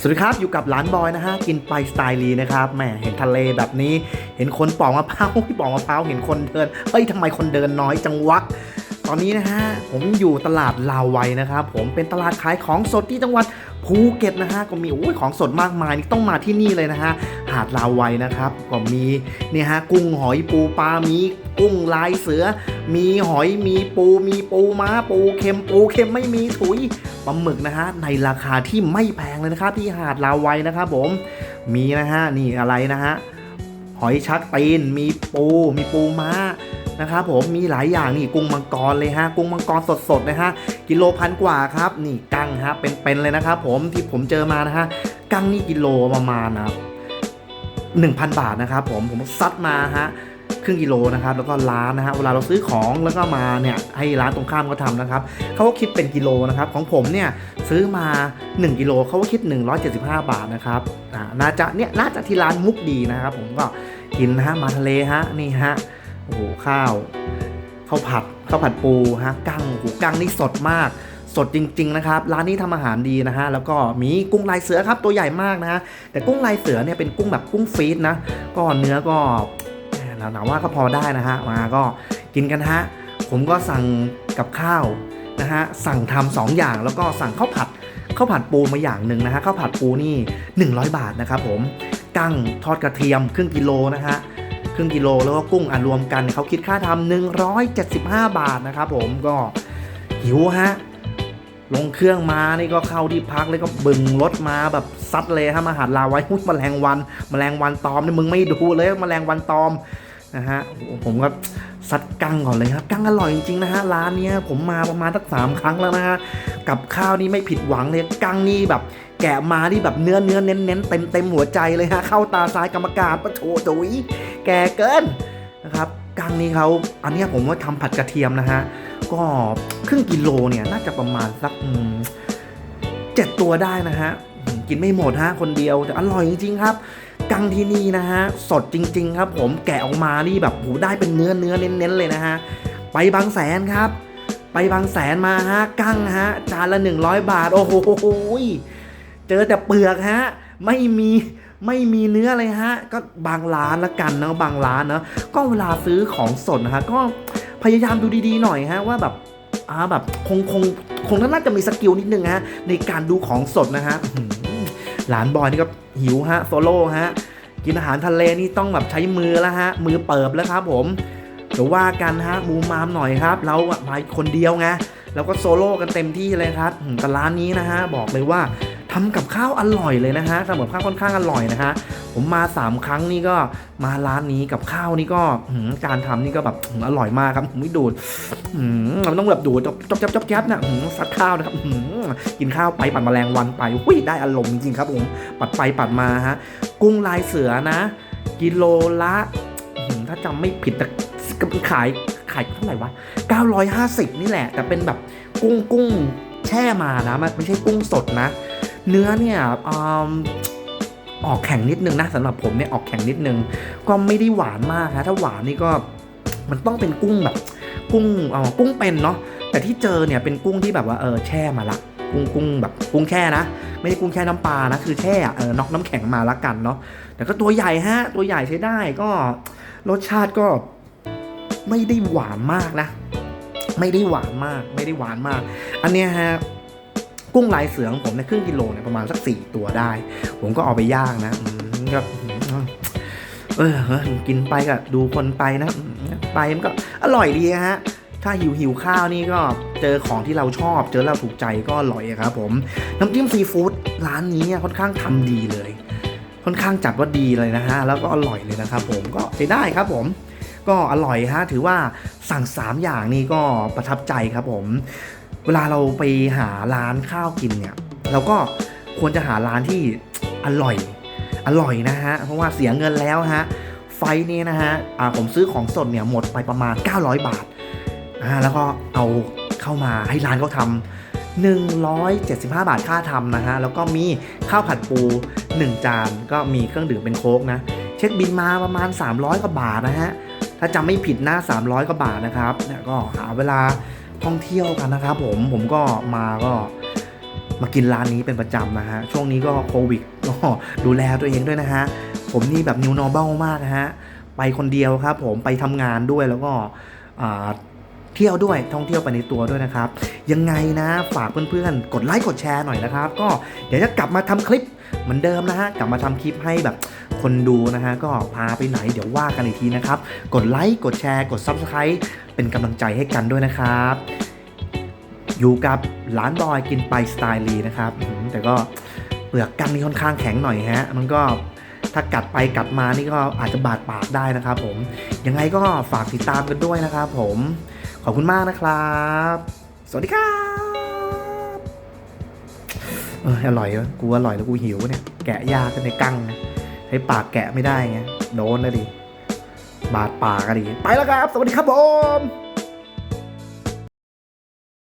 สวัสดีครับ อยู่กับร้านบอยนะฮะ กินไปสไตล์ลีนะครับแหมเห็นทะเลแบบนี้ เห็นคนปอกมะพร้าวปอกมะพร้าวเห็นคนเดินเอ้ยทำไมคนเดินน้อยจังวะ ตอนนี้นะฮะผมอยู่ตลาดลาวไวนะครับผมเป็นตลาดขายของสดที่จังหวัดภูเก็ตนะฮะก็มีโอ้ยของสดมากมายนี่ต้องมาที่นี่เลยนะฮะหาดลาวไวนะครับก็มีเนี่ยฮะกุ้งหอยปูปลามีกุ้งลายเสือ มีหอยมีปู มีปูม้า ปูเค็มปูเค็มไม่มีถุยปลาหมึกนะฮะในราคาที่ไม่แพงเลยนะครับที่หาดลาวไวนะครับผมมีนะฮะนี่อะไรนะฮะหอยชักตีนมีปูมีปูม้า นะครับผมมีหลายอย่างนี่กุ้งมังกรเลยฮะกุ้งมังกรสดๆนะฮะกิโลพันกว่าครับนี่กั้งฮะเป็นๆเลยนะครับผมที่ผมเจอมานะฮะกั้งนี่กิโลประมาณนะหนึ่งพันบาทนะครับผมผมซัดมาฮะครึ่งกิโลนะครับแล้วก็ร้านนะฮะเวลาเราซื้อของแล้วก็มาเนี่ยให้ร้านตรงข้ามเขาทำนะครับเขาก็คิดเป็นกิโลนะครับของผมเนี่ยซื้อมา 1 กิโลเขาก็คิด 175 บาทนะครับอ่าน่าจะเนี่ยน่าจะที่ร้านมุกดีนะครับผมก็กินนะฮะมาทะเลฮะนี่ฮะ โอ้โหข้าวข้าวผัดข้าวผัดปูฮะกั้งโอ้โหกั้งนี่สดมาก สดจริง ๆ นะครับ ร้านนี้ทำอาหารดีนะฮะ แล้วก็มีกุ้งลายเสือครับตัวใหญ่มากนะฮะ แต่กุ้งลายเสือเนี่ยเป็นกุ้งแบบกุ้งฟีดนะ ก็เนื้อก็หนาวๆว่าก็พอได้นะฮะ มาก็กินกันฮะ ผมก็สั่งกับข้าวนะฮะ สั่งทำสองอย่างแล้วก็สั่งข้าวผัดข้าวผัดปูมาอย่างหนึ่งนะฮะข้าวผัดปูนี่ 100 บาทนะครับผม กั้งทอดกระเทียมครึ่งกิโลนะฮะ รึ่งกิโลแล้วก็กุ้งอะรวมกันเขาคิดค่าทำ175 บาทนะครับผมก็หิวฮะลงเครื่องมานี่ก็เข้าที่พักเลยก็บึงรถมาแบบซัดเลยฮะมาหาดลาไว้หุ้ยแมลงวันแมลงวันตอมเนี่ยมึงไม่ดูเลยแมลงวันตอมนะฮะผมก็ซัดกังก่อนเลยครับกังอร่อยจริงๆนะฮะร้านเนี้ยผมมาประมาณสักสามครั้งแล้วนะฮะกับข้าวนี่ไม่ผิดหวังเลยกังนี่แบบแกะมานี่แบบเนื้อเนื้อเน้นเน้นเต็มเต็มหัวใจเลยฮะเข้าตาซ้ายกรรมการปะโถตุย แก่เกินนะครับกังนี่เขาอันนี้ผมว่าทำผัดกระเทียมนะฮะก็ครึ่งกิโลเนี่ยน่าจะประมาณสักเจ็ดตัวได้นะฮะกินไม่หมดฮะคนเดียวแต่อร่อยจริงๆครับกังที่นี่นะฮะสดจริง ๆ ครับผมแกะออกมานี่แบบหูได้เป็นเนื้อเนื้อเน้นๆเลยนะฮะไปบางแสนครับ ไปบางแสนมาฮะกั้งฮะจานละ 100 บาท โอ้โหเจอแต่เปลือกฮะไม่มี ไม่มีเนื้อเลยฮะ ก็บางร้านละกันเนาะบางร้านเนาะก็เวลาซื้อของสดนะฮะก็พยายามดูดีๆหน่อยฮะว่าแบบอ่าแบบคงคงคงน่าจะมีสกิลนิดนึงฮะในการดูของสดนะฮะหลานบอยนี่ก็หิวฮะโซโล่ฮะกินอาหารทะเลนี่ต้องแบบใช้มือแล้วฮะ มือเปิบแล้วครับผมเดี๋ยวว่ากันฮะมูมามหน่อยครับ เราอะมาคนเดียวไงเราก็โซโล่กันเต็มที่เลยครับแต่ร้านนี้นะฮะบอกเลยว่า ทำกับข้าวอร่อยเลยนะฮะทำกับข้าวค่อนข้างอร่อยนะฮะผมมา 3 ครั้งนี่ก็มาร้านนี้กับข้าวนี่ก็การทำนี่ก็แบบอร่อยมากครับผมไม่ดูดมันต้องแบบดูดจบจบจบจบจับนะซัดข้าวนะครับกินข้าวไปปัดแมลงวันไปหุ้ยได้อารมณ์จริงๆครับผมปัดไปปัดมาฮะกุ้งลายเสือนะ กิโลละถ้าจำไม่ผิดแต่ก็ขายขายเท่าไหร่วะ 950 นี่แหละ แต่เป็นแบบกุ้งกุ้งแช่มานะมันไม่ใช่กุ้งสดนะ เนื้อเนี่ยออกแข็งนิดนึงนะสำหรับผมเนี่ยออกแข็งนิดนึง ก็ไม่ได้หวานมากนะถ้าหวานนี่ก็มันต้องเป็นกุ้งแบบ กุ้งเอ๋อกุ้งเป็นเนาะแต่ที่เจอเนี่ยเป็นกุ้งที่แบบว่าเออแช่มาละกุ้งกุ้งแบบกุ้งแช่นะ ไม่ใช่กุ้งแช่น้ำปลานะคือแช่เออนอกน้ำแข็งมาละกันเนาะแต่ก็ตัวใหญ่ฮะตัวใหญ่ใช้ได้ก็รสชาติก็ไม่ได้หวานมากนะ ไม่ได้หวานมาก ไม่ได้หวานมาก อันเนี้ยฮะ กุ้งลายเสือของผมในครึ่งกิโลเนี่ยประมาณสักสี่ตัวได้ ผมก็เอาไปย่างนะก็เออกินไปก็ดูคนไปนะไปมันก็อร่อยดีฮะถ้าหิวหิวข้าวนี่ก็เจอของที่เราชอบ เจอแล้วถูกใจก็อร่อยครับผม น้ำจิ้มซีฟู้ดร้านนี้ค่อนข้างทำดีเลย ค่อนข้างจัดว่าดีเลยนะฮะ แล้วก็อร่อยเลยนะครับผมก็ใช้ได้ครับผม ก็อร่อยฮะ ถือว่าสั่ง 3 อย่างนี่ก็ประทับใจครับผม เวลาเราไปหาร้านข้าวกินเนี่ย เราก็ควรจะหาร้านที่อร่อย อร่อยนะฮะ เพราะว่าเสียเงินแล้วฮะ ไฟนี้นะฮะผมซื้อของสดเนี่ยหมดไปประมาณ 900 บาทอ่าแล้วก็เอาเข้ามาให้ร้านเขาทำ175 บาทค่าทำนะฮะ แล้วก็มีข้าวผัดปู 1 จาน ก็มีเครื่องดื่มเป็นโค้กนะ เช็คบินมาประมาณ 300 กว่าบาทนะฮะ ถ้าจำไม่ผิดนะ300 กว่าบาทนะครับเนี่ยก็หาเวลา ท่องเที่ยวกันนะครับผมผมก็มาก็มากินร้านนี้เป็นประจำนะฮะ ช่วงนี้ก็โควิดก็ดูแลตัวเองด้วยนะฮะ ผมนี่แบบ new normal มากนะฮะ ไปคนเดียวครับผมไปทำงานด้วยแล้วก็เที่ยวด้วยท่องเที่ยวไปในตัวด้วยนะครับ ยังไงนะฝากเพื่อนๆ กดไลค์กดแชร์หน่อยนะครับ ก็เดี๋ยวจะกลับมาทำคลิปเหมือนเดิมนะฮะ กลับมาทำคลิปให้แบบ คนดูนะฮะก็พาไปไหนเดี๋ยวว่ากันอีกทีนะครับ กดไลค์กดแชร์ กด Subscribe เป็นกำลังใจให้กันด้วยนะครับ อยู่กับร้านบอยกินไปสไตล์ลีนะครับ แต่ก็เปลือกกั้งนี่ค่อนข้างแข็งหน่อยฮะ มันก็ถ้ากัดไปกัดมานี่ก็อาจจะบาดปากได้นะครับผม ยังไงก็ฝากติดตามกันด้วยนะครับผม ขอบคุณมากนะครับ สวัสดีครับอออร่อยวะกูอร่อยแล้วกูหิวเนี่ย แกะยากกันในกั้งนะ ใช้ปากแกะไม่ได้ไงโดนนะดิบาดปากอะดิไปแล้วครับ สวัสดีครับผม